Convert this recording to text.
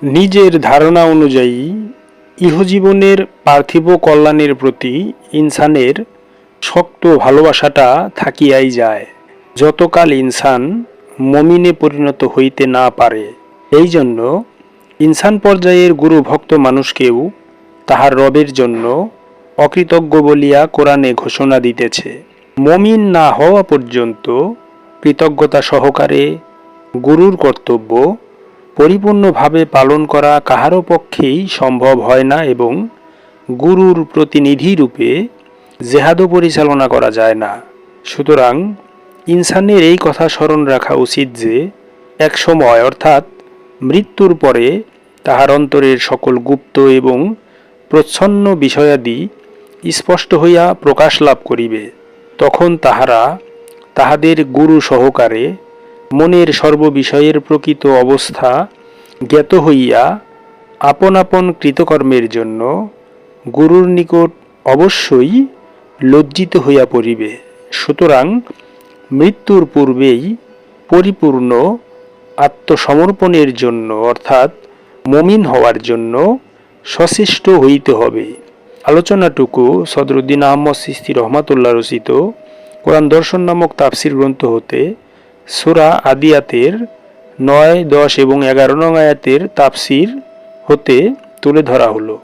নিজের ধারণা অনুযায়ী, ইহজীবনের পার্থিব কল্যাণের প্রতি ইনসানের শক্ত ভালোবাসাটা থাকিয়াই যায়। যতকাল ইনসান মমিনে পরিণত হইতে না পারে, এই জন্য ইনসান পর্যায়ের গুরু ভক্ত মানুষকেও তাহার রবের জন্য অকৃতজ্ঞ বলিয়া কোরআনে ঘোষণা দিতেছে। মমিন না হওয়া পর্যন্ত কৃতজ্ঞতা সহকারে গুরুর কর্তব্য পরিপূর্ণভাবে পালন করা কাহারও পক্ষেই সম্ভব হয় না এবং গুরুর প্রতিনিধি রূপে জেহাদও পরিচালনা করা যায় না। সুতরাং ইনসানের এই কথা স্মরণ রাখা উচিত যে, এক সময় অর্থাৎ মৃত্যুর পরে তাহার অন্তরের সকল গুপ্ত এবং প্রচ্ছন্ন বিষয়াদি স্পষ্ট হইয়া প্রকাশ লাভ করিবে। তখন তাহারা তাহাদের গুরু সহকারে মনের সর্ববিষয়ের প্রকৃত অবস্থা জ্ঞাত হইয়া আপন আপন কৃতকর্মের জন্য গুরুর নিকট অবশ্যই লজ্জিত হইয়া পড়িবে। সুতরাং মৃত্যুর পূর্বেই পরিপূর্ণ আত্মসমর্পণের জন্য অর্থাৎ মমিন হওয়ার জন্য সচেষ্ট হইতে হবে। আলোচনাটুকু সদরুদ্দিন আহমদ সিস্তি রহমাতুল্লাহ রচিত কোরআন দর্শন নামক তাফসির গ্রন্থ হতে সুরা আদিয়াতের নয় দশ এবং এগারো নং আয়াতের তাফসির হতে তুলে ধরা হলো।